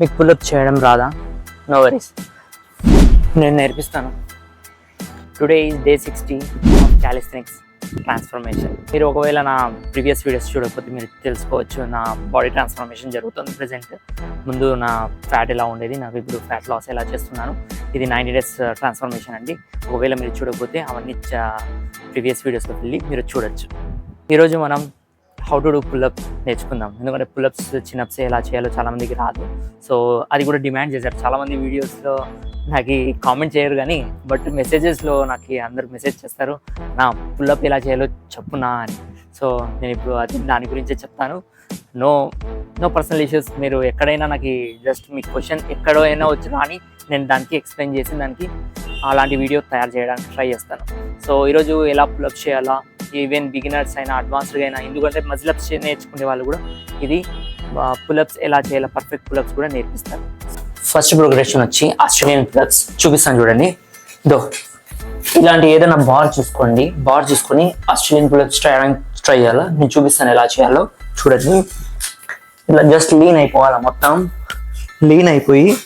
మీకు పుల్అప్ చేయడం రాదా? నో వరీస్ నేను నేర్పిస్తాను. Today is day sixty of calisthenics transformation మీరు ఒకవేళ నా ప్రీవియస్ వీడియోస్ చూడకపోతే మీరు తెలుసుకోవచ్చు నా బాడీ ట్రాన్స్ఫర్మేషన్ జరుగుతుంది ప్రజెంట్ ముందు నా ఫ్యాట్ ఎలా ఉండేది నాకు ఇప్పుడు ఫ్యాట్ లాస్ ఎలా చేస్తున్నాను ఇది నైంటీ డేస్ ట్రాన్స్ఫర్మేషన్ అండి. ఒకవేళ మీరు చూడకపోతే అవన్నీ uh, ప్రీవియస్ వీడియోస్లోకి వెళ్ళి మీరు చూడొచ్చు. ఈరోజు మనం హౌ టు డూ పుల్అప్స్ నేర్చుకుందాం. ఎందుకంటే పుల్అప్స్ చిన్నప్స్ ఎలా చేయాలో చాలామందికి రాదు. సో అది కూడా డిమాండ్ చేశారు. చాలామంది వీడియోస్లో నాకు కామెంట్ చేయరు కానీ బట్ మెసేజెస్లో నాకు అందరు మెసేజ్ చేస్తారు నా పుల్అప్ ఎలా చేయాలో చెప్పునా అని. సో నేను ఇప్పుడు అది దాని గురించే చెప్తాను. నో నో పర్సనల్ ఇష్యూస్ మీరు ఎక్కడైనా నాకు జస్ట్ మీ క్వశ్చన్ ఎక్కడో అయినా అని నేను దానికి ఎక్స్ప్లెయిన్ చేసి దానికి అలాంటి వీడియో తయారు చేయడానికి ట్రై చేస్తాను. సో ఈరోజు ఎలా పుల్అప్ చేయాలా ఈవెన్ బిగినర్స్ అయినా అడ్వాన్స్డ్గా అయినా ఎందుకంటే మజిలప్స్ నేర్చుకునే వాళ్ళు కూడా ఇది పులప్స్ ఎలా చేయాలో పర్ఫెక్ట్ పులప్స్ కూడా నేర్పిస్తారు. ఫస్ట్ ప్రోగ్రెషన్ వచ్చి ఆస్ట్రేలియన్ పులప్స్ చూపిస్తాను చూడండి. దో ఇలాంటి ఏదైనా బార్ చూసుకోండి. బార్ చూసుకొని ఆస్ట్రేలియన్ పులప్స్ ట్రై ట్రై చేయాలా? నేను చూపిస్తాను ఎలా చేయాలో. చూడండి. ఇలా జస్ట్ లీన్ అయిపోవాలా మొత్తం? లీన్ అయిపోయి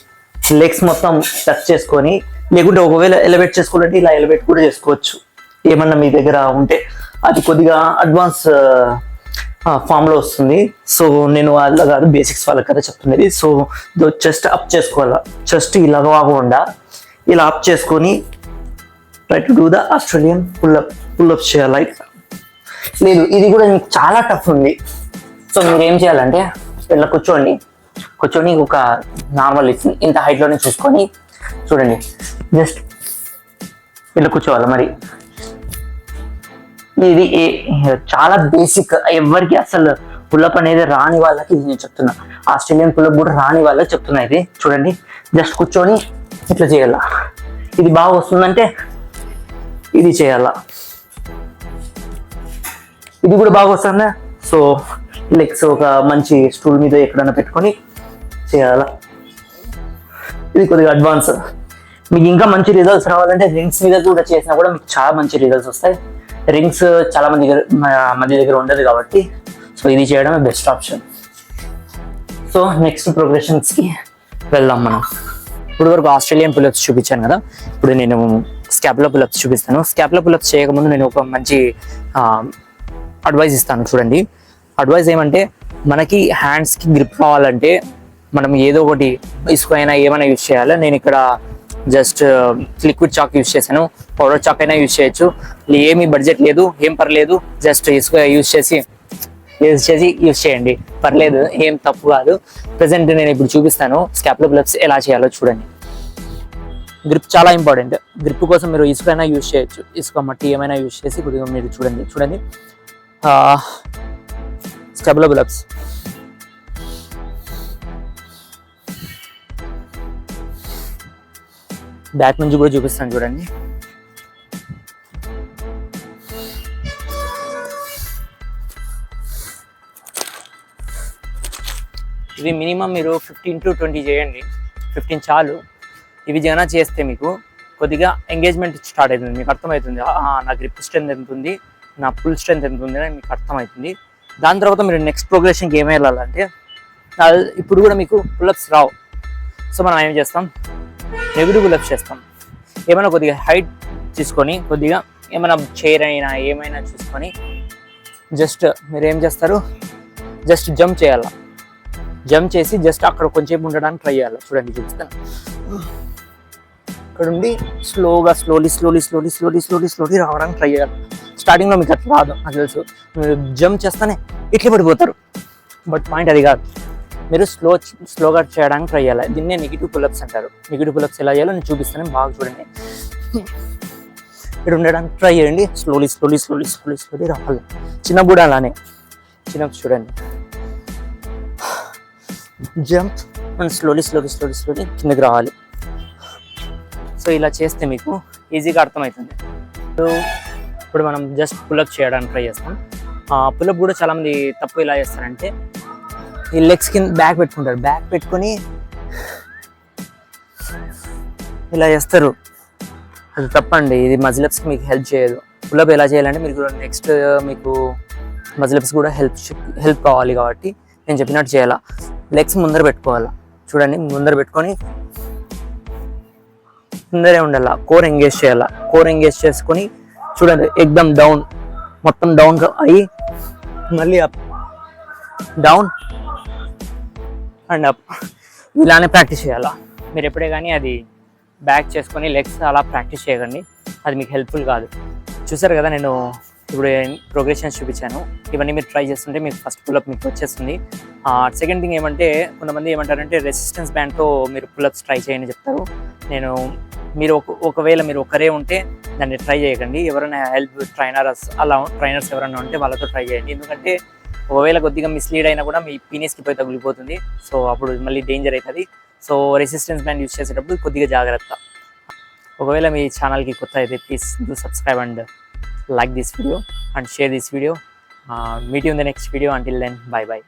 లెగ్స్ మొత్తం టచ్ చేసుకొని లేకుంటే ఒకవేళ ఎలివేట్ చేసుకోవాలంటే ఇలా ఎలివేట్ కూడా చేసుకోవచ్చు. ఏమన్నా మీ దగ్గర ఉంటే. అది కొద్దిగా అడ్వాన్స్ ఫామ్లో వస్తుంది. సో నేను వాళ్ళ కాదు బేసిక్స్ వాళ్ళకి కదా చెప్తున్నది. సో చెస్ట్ అప్ చేసుకోవాలా? చెస్ట్ ఇలా కాకుండా ఇలా అప్ చేసుకొని try to do the Australian pullup pullup చేయాలి? లేదు ఇది కూడా మీకు చాలా టఫ్ ఉంది. సో మీరు ఏం చేయాలంటే ఇలా కూర్చోండి. కూర్చొని ఒక నార్మల్ ఇంత హైట్లోనే చూసుకొని చూడండి. జస్ట్ ఇలా కూర్చోవాలి మరి? ఇది చాలా బేసిక్ ఎవరికి అసలు పుల్లప్ అనేది రాని వాళ్ళకి ఇది నేను చెప్తున్నా. ఆస్ట్రేలియన్ పుల్లప్ కూడా రాని వాళ్ళకి చెప్తున్నా ఇది. చూడండి. జస్ట్ కూర్చొని ఇట్లా చేయాల. ఇది బాగా వస్తుందంటే ఇది చేయాలా. ఇది కూడా బాగా వస్తుందా? సో లెగ్స్ ఒక మంచి స్టూల్ మీద ఎక్కడైనా పెట్టుకొని చేయాలా. ఇది కొద్దిగా అడ్వాన్స్ మీకు ఇంకా మంచి రిజల్ట్స్ రావాలంటే రింగ్స్ మీద కూడా చేసినా కూడా మీకు చాలా మంచి రిజల్ట్స్ వస్తాయి. రింగ్స్ చాలా మంది దగ్గర మంది దగ్గర ఉండదు కాబట్టి సో ఇది చేయడమే బెస్ట్ ఆప్షన్ సో నెక్స్ట్ ప్రోగ్రెషన్స్కి వెళ్దాం మనం. ఇప్పుడు వరకు ఆస్ట్రేలియన్ పులప్స్ చూపించాను కదా. ఇప్పుడు నేను స్కాప్లో పులప్స్ చూపిస్తాను. స్కాప్లో పులప్స్ చేయకముందు నేను ఒక మంచి అడ్వైస్ ఇస్తాను చూడండి. అడ్వైస్ ఏమంటే మనకి హ్యాండ్స్కి గ్రిప్ కావాలంటే మనం ఏదో ఒకటి ఇసుక అయినా ఏమైనా యూజ్ చేయాలి? నేను ఇక్కడ జస్ట్ లిక్విడ్ చాక్ యూజ్ చేశాను. పౌడర్ చాక్ అయినా యూజ్ చేయొచ్చు. ఏమీ బడ్జెట్ లేదు ఏం పర్లేదు. జస్ట్ ఇసుక యూజ్ చేసి యూజ్ చేసి యూజ్ చేయండి. పర్లేదు ఏం తప్పు కాదు. ప్రజెంట్ నేను ఇప్పుడు చూపిస్తాను. స్కాప్లో గ్లబ్స్ ఎలా చేయాలో చూడండి. గ్రిప్ చాలా ఇంపార్టెంట్ గ్రిప్ కోసం మీరు ఇసుక అయినా యూజ్ చేయొచ్చు. ఇసుక మట్టి ఏమైనా యూజ్ చేసి కొద్దిగా మీరు చూడండి. చూడండి. స్టెబులో బ్యాక్ నుంచి కూడా చూపిస్తాను చూడండి. ఇవి మినిమం మీరు ఫిఫ్టీన్ టు ట్వంటీ చేయండి. ఫిఫ్టీన్ చాలు. ఇవి జనా చేస్తే మీకు కొద్దిగా ఎంగేజ్మెంట్ స్టార్ట్ అవుతుంది. మీకు అర్థమవుతుంది. నా గ్రిప్ స్ట్రెంత్ ఎంత ఉంది? నా ఫుల్ స్ట్రెంత్ ఎంత ఉంది అని మీకు అర్థమవుతుంది. దాని తర్వాత మీరు నెక్స్ట్ ప్రోగ్రెషన్కి ఏమి వెళ్ళాలంటే ఇప్పుడు కూడా మీకు పులప్స్ రావు. సో మనం ఏం చేస్తాం? నెగిటివ్ పులప్స్ చేస్తాం. ఏమైనా కొద్దిగా హైట్ తీసుకొని కొద్దిగా ఏమైనా చైర్ అయినా ఏమైనా చూసుకొని జస్ట్ మీరు ఏం చేస్తారు? జస్ట్ జంప్ చేయాలా. జంప్ చేసి జస్ట్ అక్కడ కొంచెం ఉండడానికి ట్రై చేయాలి. చూడండి చూపిస్తాను ఇక్కడ ఉండి స్లోగా slowly slowly slowly slowly slowly slowly రావడానికి ట్రై చేయాలి. స్టార్టింగ్లో మీకు అట్లా రాదు నాకు తెలుసు. మీరు జంప్ చేస్తేనే ఇట్లా పడిపోతారు. బట్ పాయింట్ అది కాదు. మీరు స్లో స్లోగా చేయడానికి ట్రై చేయాలి. దీన్నే నెగిటివ్ పులప్స్ అంటారు. నెగిటివ్ పులప్స్ ఎలా చేయాలో నేను చూపిస్తాను బాగా చూడండి. ఇక్కడ ఉండడానికి ట్రై చేయండి. Slowly slowly slowly slowly slowly రావాలి. చిన్న కూడా అలానే. చిన్న చూడండి. Jump and slowly slowly slowly slowly కిందకి రావాలి. సో ఇలా చేస్తే మీకు ఈజీగా అర్థమవుతుంది. సో ఇప్పుడు మనం జస్ట్ పులప్ చేయడానికి ట్రై చేస్తాం. పులప్ కూడా చాలామంది తప్పు ఇలా చేస్తారంటే ఈ లెగ్స్ కింద బ్యాక్ పెట్టుకుంటారు బ్యాక్ పెట్టుకొని ఇలా చేస్తారు. అది తప్పండి. ఇది మజిలప్స్కి మీకు హెల్ప్ చేయదు. పులప్ ఎలా చేయాలంటే uh, మీకు నెక్స్ట్ మీకు మజిలప్స్ కూడా హెల్ప్ హెల్ప్ కావాలి కాబట్టి నేను చెప్పినట్టు చేయాలా? లెగ్స్ ముందర పెట్టుకోవాలా? చూడండి. ముందర పెట్టుకొని ముందరే ఉండాలా? కోర్ ఎంగేజ్ చేయాలా? కోర్ ఎంగేజ్ చేసుకొని చూడండి. ఎగ్దమ్ డౌన్ మొత్తం డౌన్ అయ్యి మళ్ళీ అప్ డౌన్ అండ్ అప్. ఇలానే ప్రాక్టీస్ చేయాలా? మీరు ఎప్పుడే కానీ అది బ్యాక్ చేసుకొని లెగ్స్ అలా ప్రాక్టీస్ చేయకండి. అది మీకు హెల్ప్ఫుల్ కాదు. చూసారు కదా నేను ఇప్పుడు ప్రోగ్రెషన్స్ చూపించాను. ఇవన్నీ మీరు ట్రై చేస్తుంటే మీకు ఫస్ట్ పుల్అప్ మీకు వచ్చేస్తుంది. సెకండ్ థింగ్ ఏమంటే కొంతమంది ఏమంటారంటే రెసిస్టెన్స్ బ్యాండ్తో మీరు పుల్అప్స్ ట్రై చేయని చెప్తారు. నేను మీరు ఒకవేళ మీరు ఒకరే ఉంటే దాన్ని ట్రై చేయకండి. ఎవరైనా హెల్ప్ ట్రైనర్స్ అలా ట్రైనర్స్ ఎవరైనా ఉంటే వాళ్ళతో ట్రై చేయండి. ఎందుకంటే ఒకవేళ కొద్దిగా మిస్లీడ్ అయినా కూడా మీ పీనియస్కి పోయి తగిలిపోతుంది. సో అప్పుడు మళ్ళీ డేంజర్ అవుతుంది సో రెసిస్టెన్స్ బ్యాండ్ యూస్ చేసేటప్పుడు కొద్దిగా జాగ్రత్త. ఒకవేళ మీ ఛానల్కి కొత్త అయితే please do subscribe and like this video and share this video. Uh, meet you in the next video. Until then bye bye